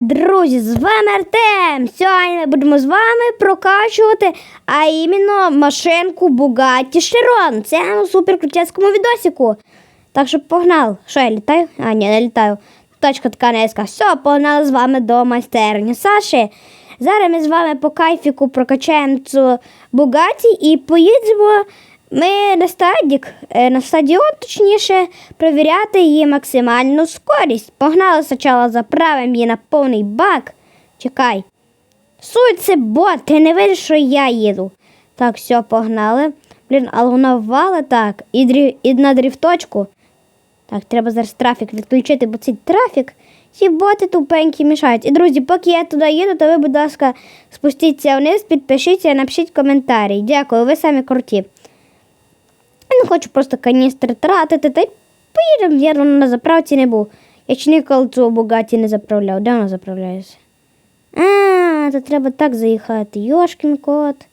Друзі, з вами Артем. Сьогодні ми будемо з вами прокачувати, а іменно машинку Bugatti Chiron. Це на суперкрутецькому відосику. Так що погнали. Що я літаю? А, ні, не літаю. Точка така низька. Все, погнали з вами до майстерні Саші. Зараз ми з вами по кайфіку прокачаємо цю Bugatti і поїдемо ми на стадік, е, на стадіон, точніше, перевіряти її максимальну скорість. Погнали спочатку заправимо її на повний бак. Чекай. Суть це бот, ти не видиш, що я їду. Так, все, погнали. Блін, але вона ввала так. І, дрі... і на дріфточку. Так, треба зараз трафік відключити, бо цей трафік, ці боти тупенькі мішають. І, друзі, поки я туди їду, то ви, будь ласка, спустіться вниз, підпишіться, напишіть коментарі. Дякую, ви самі круті. Не хочу просто каністри тратити, та й поїдемо, я на заправці не був. Я ще ніколи цю Бугаті не заправляв. Де вона заправляється? А, то треба так заїхати. Йошкін кот.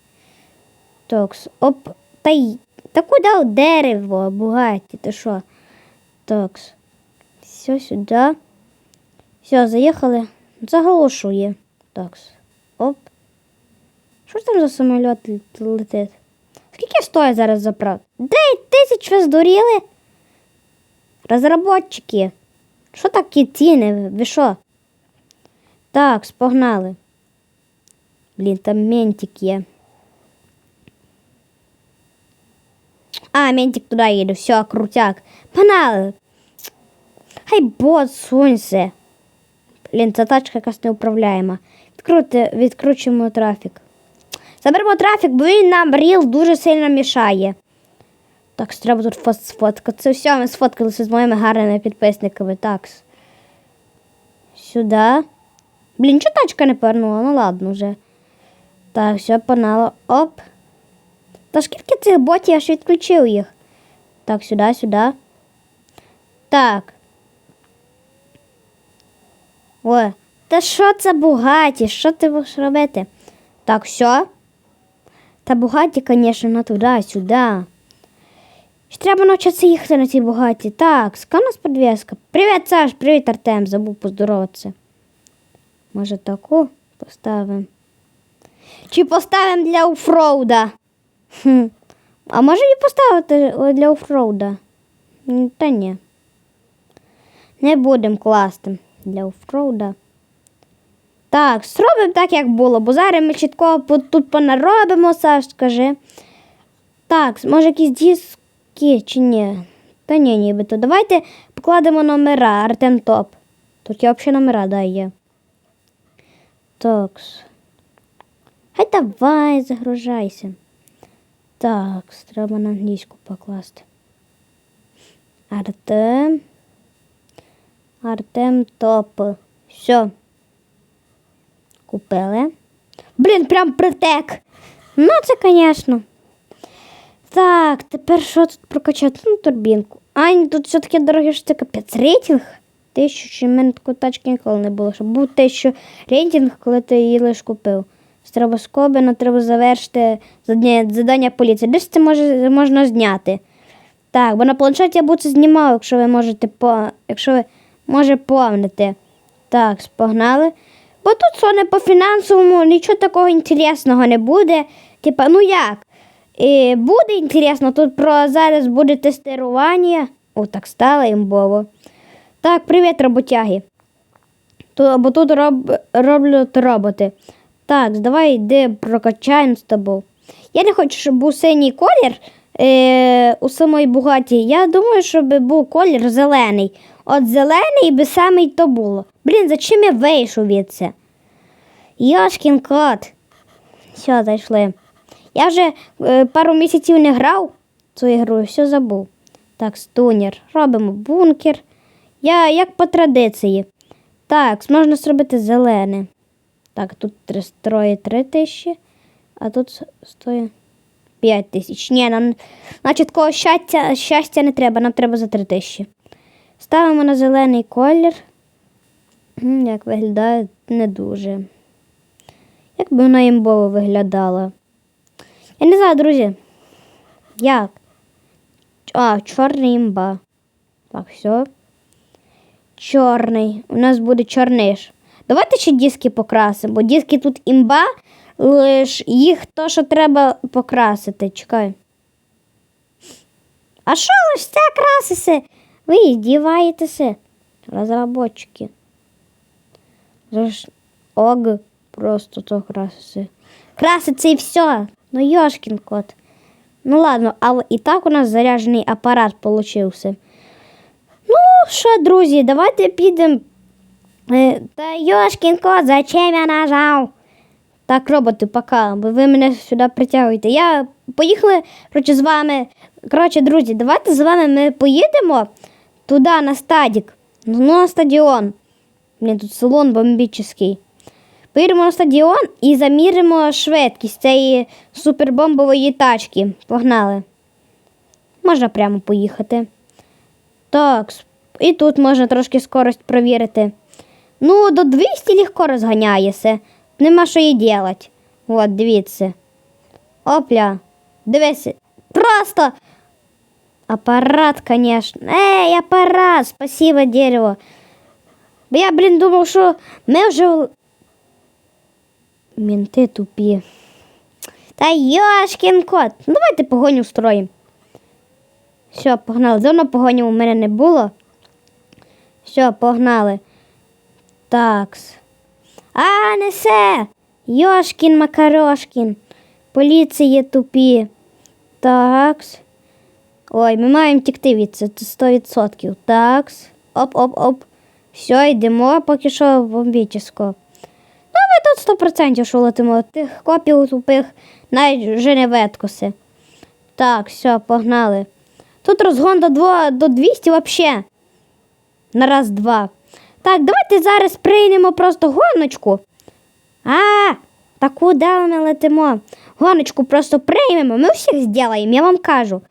Токс. Оп. Та й. Та куди дерево, Бугаті, ти що? Токс. Все сюди. Все, заїхали. Заголошує. Токс. Оп. Що там за самоліт летить? Скільки стоїть зараз заправ? Дев'ять тисяч ви здуріли? Розработчики. Що такі ціни? Ви що? Так, спогнали. Блін, там ментик є. А, ментик туди їде, все, крутяк. Погнали. Хай бот сунься. Блін, ця тачка якась неуправляєма. Відкрути, відкручуємо трафік. Заберемо трафік, бо він нам ріл дуже сильно мішає. Так, треба тут фот сфоткатися. Все, ми сфоткалися з моїми гарними підписниками. Так. Сюди. Блін, чого тачка не повернула? Ну ладно вже. Так, все, панало. Оп. Та скільки цих ботів я ж відключив їх. Так, сюди, сюди. Так. О, та що це бугаті? Що ти будеш робити? Так, все. Та бугаті, звісно, на туди, сюди. Ще треба навчитися їхати на цій бугаті. Так, ска нас подвеска. Привіт, Саш, привіт, Артем. Забув поздороватися. Може, таку поставимо? Чи поставимо для офроуда? Хм. А може її поставити для офроуда? Та ні. Не будемо класти для офроуда. Так, зробимо так, як було, бо зараз ми чітко тут понаробимо, Саш, скажи. Так, може якісь диски чи ні? Та ні, нібито. Давайте покладемо номера Артем Топ. Тут є взагалі номера, да, є. Так. Хай давай, загружайся. Так, треба на англійську покласти. Артем. Артем Топ. Все. Купили. Блін, прям притек. Ну, це, звісно. Так, тепер що тут прокачати? Ну, турбінку. А, тут все-таки дорогі ж це капець. Рейтинг? Тисячу, в мене такої тачки ніколи не було. Щоб був тисячу рейтинг, коли ти її лиш купив. Треба скобено, треба завершити задання поліції. Десь це може, можна зняти. Так, бо на планшеті я б це знімав, якщо ви можете по, якщо ви може помните. Так, спогнали. Бо тут що не по фінансовому нічого такого інтересного не буде. Типа, ну як? І буде інтересно, тут про зараз буде тестування. О, так стало імбово. Так, привіт, роботяги. Тут, бо тут роб, роблять роботи. Так, давай йди прокачаємо з тобою. Я не хочу, щоб був синій колір е, у самої бугаті. Я думаю, щоб був колір зелений. От зелений би саме й то було. Блін, за чим я вийшов від це? Йошкін кот. Все, зайшли. Я вже е, пару місяців не грав цю ігру, все забув. Так, стунер. Робимо бункер. Я як по традиції. Так, можна зробити зелене. Так, тут строє 3 тисячі, а тут стоїть 5 тисяч. Ні, нам, значить, такого щастя, щастя не треба, нам треба за 3 тисячі. Ставимо на зелений колір. Як виглядає, не дуже. Як би вона імбово виглядала? Я не знаю, друзі. Як? А, чорний імба. Так, все. Чорний. У нас буде чорниш. Давайте ще диски покрасимо, бо диски тут імба, лиш їх то, що треба покрасити. Чекай. А що лиш це краситься? Ви здіваєтеся, розработчики. Ог, просто то краситься. Краситься і все. Ну, йошкін кот. Ну ладно, але і так у нас заряджений апарат получився. Ну, що, друзі, давайте підемо. Та йошкін кот, зачем я нажав? Так, роботи, пока, бо ви мене сюди притягуєте. Я поїхали коротше, з вами. Коротше, друзі, давайте з вами ми поїдемо туди на стадік. Ну, на стадіон. Блін, тут салон бомбічний. Поїдемо на стадіон і заміримо швидкість цієї супербомбової тачки. Погнали. Можна прямо поїхати. Так, і тут можна трошки скорость провірити. Ну, до 200 легко розганяється. Нема що їй делать. От, дивіться. Опля. Дивися. Просто. Апарат, конечно. Ей, апарат, спасибо, дерево. Бо я, блін, думав, що ми вже. Мінти тупі. Та йошкін кот. Ну, давайте погоню устроїмо. Все, погнали. Давно погоні у мене не було. Все, погнали. Такс. А, несе! Йошкін Макарошкін. Поліції тупі. Такс. Ой, ми маємо тікти від це 100%. Такс. Оп-оп-оп. Все, йдемо поки що в бомбічсько. Ну, ми тут 100% що летимо. Тих копів тупих навіть вже не веткоси. Так, все, погнали. Тут розгон до, 2, до 200 взагалі. На раз, два. Так, давайте зараз приймемо просто гоночку. А, та куди ми летимо? Гоночку просто приймемо. Ми всіх зробимо, я вам кажу.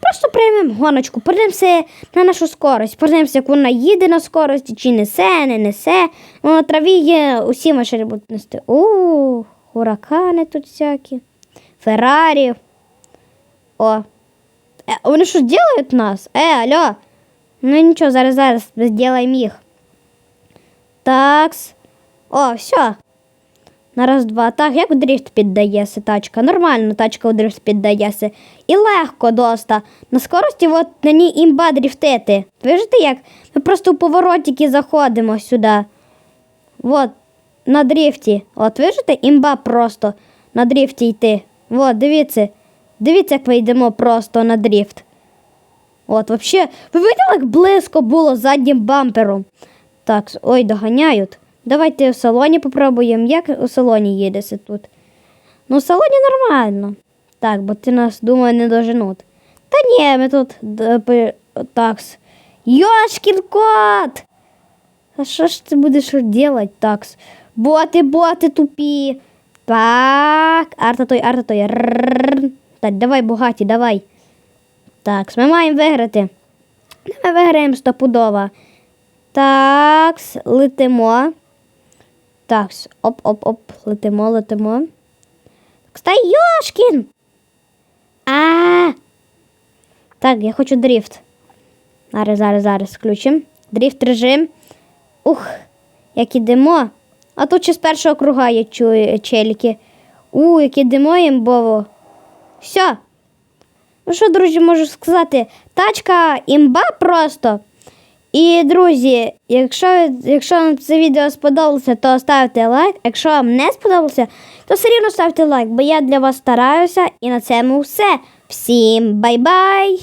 Просто приймемо гоночку, подивимося на нашу скорость, подивимося, як вона їде на скорості, чи несе, не несе. На траві є усі машини будуть нести. У, хуракани тут всякі, Феррарі. О. Е, вони що роблять нас? Е, алло. Ну нічого, зараз зараз зробимо їх. Такс. О, все. На раз, два. Так, як в дрифт піддається тачка? Нормально тачка у дрифт піддається. І легко доста. На скорості от на ній імба дрифтити. Бачите як? Ми просто у поворотики заходимо сюди. От, на дрифті. От, бачите, імба просто на дрифті йти. От, дивіться. Дивіться, як ми йдемо просто на дрифт. От, вообще, ви видели, як близько було заднім бампером? Так, ой, доганяють. Давайте в салоні попробуємо. Як у салоні їдеться тут? Ну, в салоні нормально. Так, бо ти нас, думаю, не доженуть. Та ні, ми тут такс. Йошкін кот! А що ж ти будеш робити, такс? Боти, боти тупі. Так, арта той, арта той. Так, давай, богаті, давай. Так, ми маємо виграти. Ми виграємо стопудово. Такс, летимо. Такс, оп-оп-оп, летимо, летимо. Кста Йошкін! А. Так, я хочу дрифт. Зараз, зараз, зараз включимо. Дрифт режим. Ух, як ідемо. А тут ще з першого круга я чую челіки. У, як ідемо імбово. Все. Ну що, друзі, можу сказати, тачка імба просто. І, друзі, якщо, якщо вам це відео сподобалося, то ставте лайк. Якщо вам не сподобалося, то все рівно ставте лайк, бо я для вас стараюся. І на цьому все. Всім бай-бай!